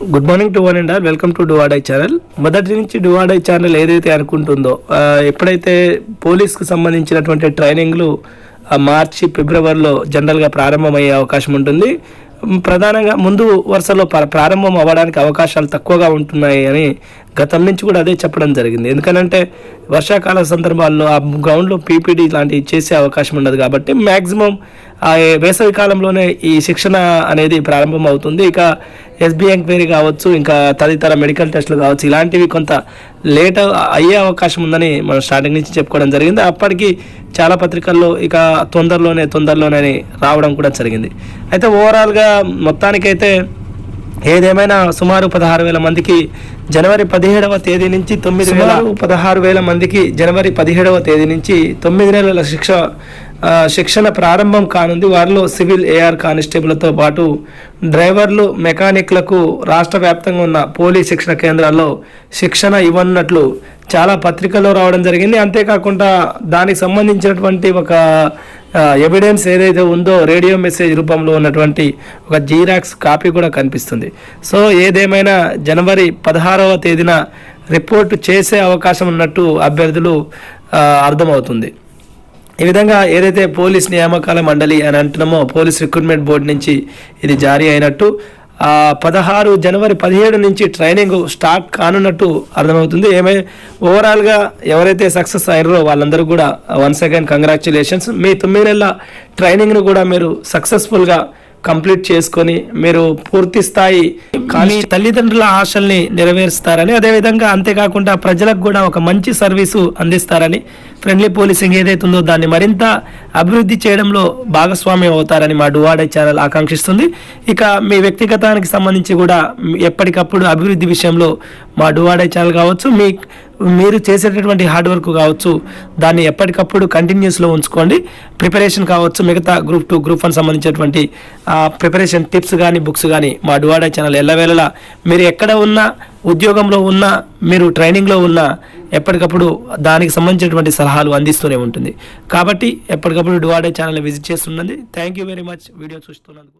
Good morning to one and all welcome to డువాడై channel మొదటి నుంచి డువాడై channel ఏదైతే అనుకుంటుందో ఎప్పుడైతే పోలీస్కి సంబంధించినటువంటి ట్రైనింగ్లు ఆ, మార్చి ఫిబ్రవరిలో జనరల్గా ప్రారంభమయ్యే అవకాశం ఉంటుంది. ప్రధానంగా ముందు వరుసలో ప్రారంభం అవ్వడానికి అవకాశాలు తక్కువగా ఉంటున్నాయి అని గతం నుంచి కూడా అదే చెప్పడం జరిగింది. ఎందుకనంటే వర్షాకాల సందర్భాల్లో ఆ గ్రౌండ్లో పీపీడీ లాంటివి చేసే అవకాశం ఉండదు కాబట్టి మ్యాక్సిమం ఆ వేసవి కాలంలోనే ఈ శిక్షణ అనేది ప్రారంభం అవుతుంది ఇక ఎస్బీ ఎంక్వైరీ కావచ్చు ఇంకా తదితర మెడికల్ టెస్టులు కావచ్చు ఇలాంటివి కొంత లేట్ అయ్యే అవకాశం ఉందని మనం స్టార్టింగ్ నుంచి చెప్పుకోవడం జరిగింది. అప్పటికి చాలా పత్రికల్లో ఇక తొందరలోనే తొందరలోనే అని రావడం కూడా జరిగింది. అయితే ఓవరాల్గా మొత్తానికైతే ఏదేమైనా సుమారు పదహారు వేల మందికి జనవరి పదిహేడవ తేదీ నుంచి తొమ్మిది వేల పదహారు వేల మందికి జనవరి పదిహేడవ తేదీ నుంచి తొమ్మిది నెలల శిక్ష శిక్షణ ప్రారంభం కానుంది. వారిలో సివిల్ ఏఆర్ కానిస్టేబుల్తో పాటు డ్రైవర్లు మెకానిక్లకు రాష్ట్ర వ్యాప్తంగా ఉన్న పోలీస్ శిక్షణ కేంద్రాల్లో శిక్షణ ఇవ్వనున్నట్లు చాలా పత్రికల్లో రావడం జరిగింది. అంతేకాకుండా దానికి సంబంధించినటువంటి ఒక ఎవిడెన్స్ ఏదైతే ఉందో రేడియో మెసేజ్ రూపంలో ఉన్నటువంటి ఒక జీరాక్స్ కాపీ కూడా కనిపిస్తుంది. సో ఏదేమైనా జనవరి పదహారవ తేదీన రిపోర్ట్ చేసే అవకాశం ఉన్నట్టు అభ్యర్థులు అర్థమవుతుంది. ఈ విధంగా ఏదైతే పోలీస్ నియామకాల మండలి అని అంటున్నామో పోలీస్ రిక్రూట్మెంట్ బోర్డు నుంచి ఇది జారీ అయినట్టు పదహారు జనవరి పదిహేడు నుంచి ట్రైనింగ్ స్టార్ట్ కానున్నట్టు అర్థమవుతుంది. ఏమై ఓవరాల్గా ఎవరైతే సక్సెస్ అయ్యారో వాళ్ళందరూ కూడా వన్స్ అగైన్ కంగ్రాచులేషన్స్. మీ తొమ్మిది నెలల ట్రైనింగ్ను కూడా మీరు సక్సెస్ఫుల్గా కంప్లీట్ చేసుకొని మీరు పూర్తి స్థాయి కానీ తల్లిదండ్రుల ఆశల్ని నెరవేరుస్తారని అదేవిధంగా అంతేకాకుండా ప్రజలకు కూడా ఒక మంచి సర్వీసు అందిస్తారని ఫ్రెండ్లీ పోలీసింగ్ ఏదైతే ఉందో దాన్ని మరింత అభివృద్ధి చేయడంలో భాగస్వామ్యం అవుతారని మా డువాడే ఛానల్ ఆకాంక్షిస్తుంది. ఇక మీ వ్యక్తిగతానికి సంబంధించి కూడా ఎప్పటికప్పుడు అభివృద్ధి విషయంలో మా డువాడే ఛానల్ కావచ్చు మీ మీరు చేసేటటువంటి హార్డ్ వర్క్ కావచ్చు దాన్ని ఎప్పటికప్పుడు కంటిన్యూస్లో ఉంచుకోండి. ప్రిపరేషన్ కావచ్చు మిగతా గ్రూప్ టూ గ్రూప్ వన్ సంబంధించినటువంటి ప్రిపరేషన్ టిప్స్ కానీ బుక్స్ కానీ మా డువాడా ఛానల్ ఎల్లవేళలా మీరు ఎక్కడ ఉన్నా ఉద్యోగంలో ఉన్నా మీరు ట్రైనింగ్లో ఉన్నా ఎప్పటికప్పుడు దానికి సంబంధించినటువంటి సలహాలు అందిస్తూనే ఉంటుంది. కాబట్టి ఎప్పటికప్పుడు డువాడే ఛానల్ విజిట్ చేస్తున్నది thank you very much video చూస్తున్నందుకు.